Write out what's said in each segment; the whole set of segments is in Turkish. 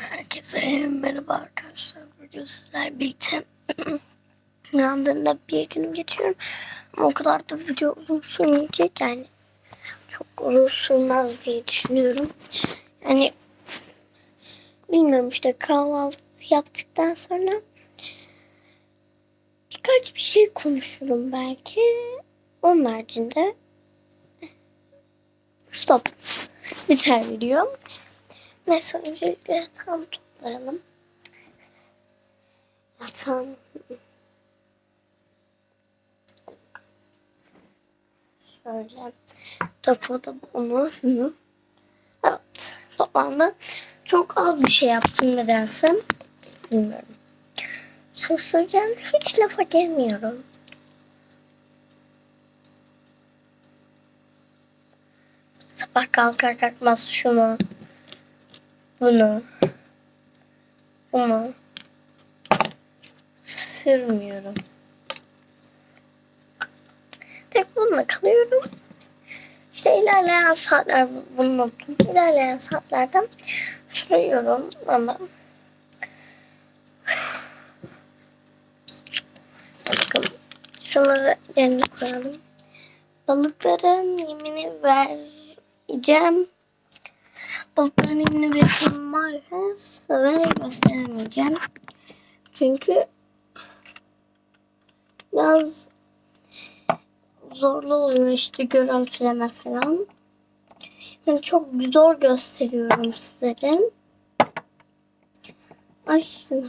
Herkese merhaba arkadaşlar. Bugün sizler birlikte uyandığında bir günüm geçiyorum. Ama o kadar da video uzun sürmeyecek yani. Çok uzun sürmez diye düşünüyorum. Yani bilmiyorum işte kahvaltı yaptıktan sonra birkaç bir şey konuşurum belki. Onun haricinde stop biter video. Neyse öncelikle yatağımı toplayalım. Yatağım... Şöyle topladım onu. Evet toplandı. Çok az bir şey yaptım nedense. Bilmiyorum. Susacağım hiç lafa gelmiyorum. Sabah kalkar kalkmaz şunu bunu bunu sürmüyorum. Tek bununla kalıyorum. İşte ilerleyen saatler bunu unuttum. İlerleyen saatlerde sürüyorum ama Bakın şunları yerine koyalım. Balıkların yemini vereceğim. Balıkların yemini vereceğim maalesef ve gösteremeyeceğim. Çünkü biraz zorlu oluyor işte görüntüleme falan. Yani çok zor gösteriyorum sizlere. Ay şimdi.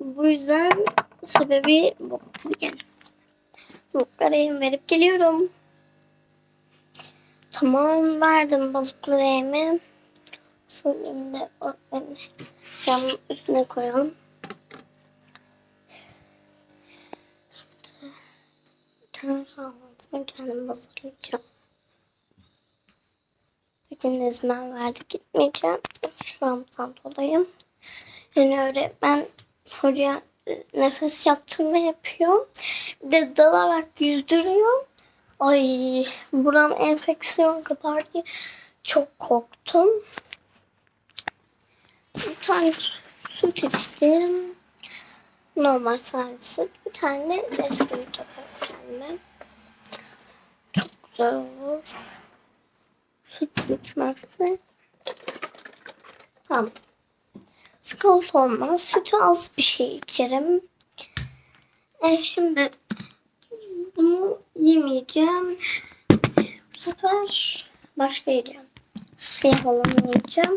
Bu yüzden sebebi bu. Gel. Yem verip geliyorum. Tamam verdim balıkları yemi. Şöyle de camın üstüne koyalım. Şimdi kendim sağlamasını kendim hazırlayacağım. Bugün ezmen verdi gitmeyeceğim. Şu andan dolayı. Yani öğretmen hocaya nefes yaptırma yapıyor. Bir de dalarak yüzdürüyor. Ay buram enfeksiyon kapar diye çok korktum. Bir tane süt içtim. Normal sade süt. Bir tane resmi yaparım kendime. Çok güzel olur. Süt içmezse. Tamam. Sıkıntı olmaz. Sütü az bir şey içerim. E şimdi bunu yemeyeceğim. Bu sefer başka yiyeceğim. Siyah olanı yiyeceğim.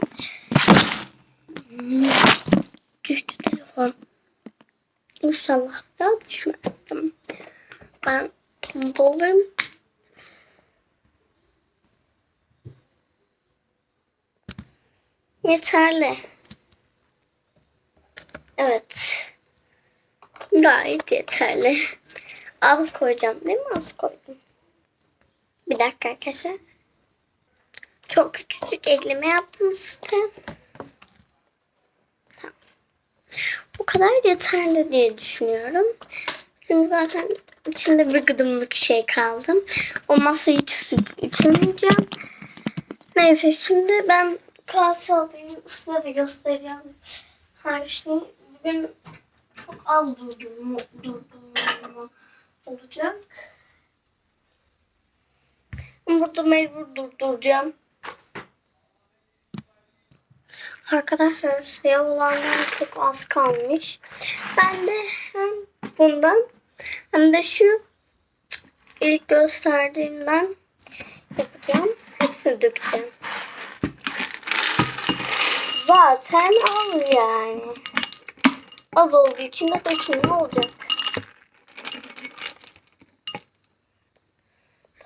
Düştü telefon. İnşallah da düşmezdim. Ben doluyum. Yeterli. Evet. Gayet yeterli. Az koyacağım değil mi? Az koydum. Bir dakika arkadaşlar. Çok küçücük ekleme yaptım size. Tamam. Bu kadar yeterli diye düşünüyorum. Çünkü zaten içinde bir gıdımlık şey kaldı. Olmazsa hiç süt içemeyeceğim. Neyse şimdi ben kase alayım. Size de göstereceğim. Her şey. Bugün çok az durdum, durdum olacak. Burada mecbur durduracağım. Arkadaşlar siyah olanlar çok az kalmış. Ben de hem bundan hem de şu ilk gösterdiğimden yapacağım. Hepsini dökeceğim. Zaten az yani. Az olduğu için de döküm ne olacak?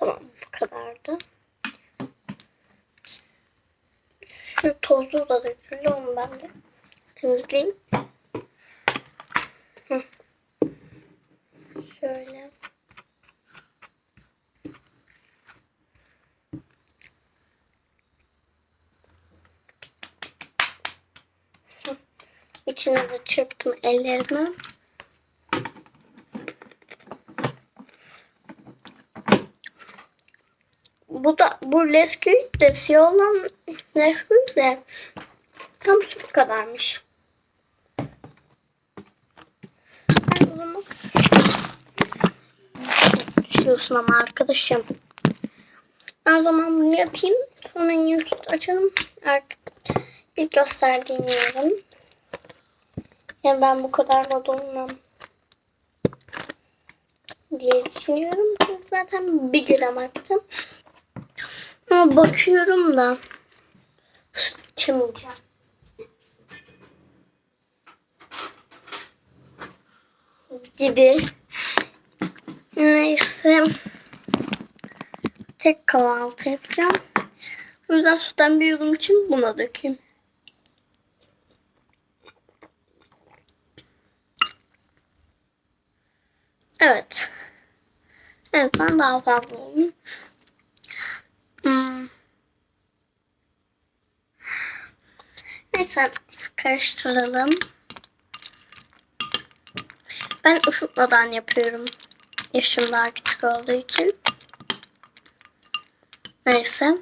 Tamam bu kadardı. Şu tozlu da döküldü onu ben de temizleyeyim. Şöyle. İçine de çırptım ellerimi. Bu da bu Lesquik de siyah olan Lesquik de Tam şu kadarmış. Ben zaman düşüyorsun ama arkadaşım. Ben zaman bunu yapayım. Sonra YouTube açalım. İlk gösterdiğim yerim. Yani ben bu kadar da dolmam diye düşünüyorum. Zaten bir gram attım. Ama bakıyorum da içemeyeceğim. Gibi. Neyse. Tek kahvaltı yapacağım. O yüzden sütten bir yudum için buna dökeyim. Evet. Evet ben daha fazla oldum. Neyse karıştıralım. Ben ısıtmadan yapıyorum. Yaşım daha küçük olduğu için. Neyse.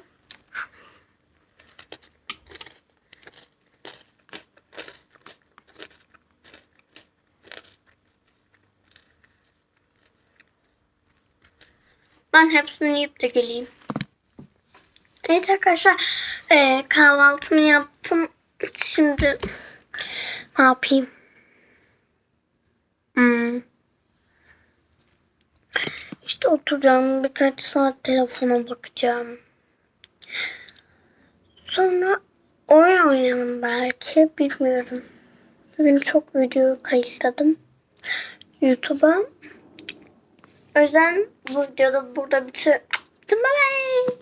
Ben hepsini yiyip de geleyim. Evet arkadaşlar eee, kahvaltımı yaptım. Şimdi ne yapayım? Hmm. İşte oturacağım birkaç saat telefona bakacağım. Sonra oyun oynarım belki bilmiyorum. Bugün çok video kayıtladım YouTube'a. O yüzden bu videoda burada bitir. Bye.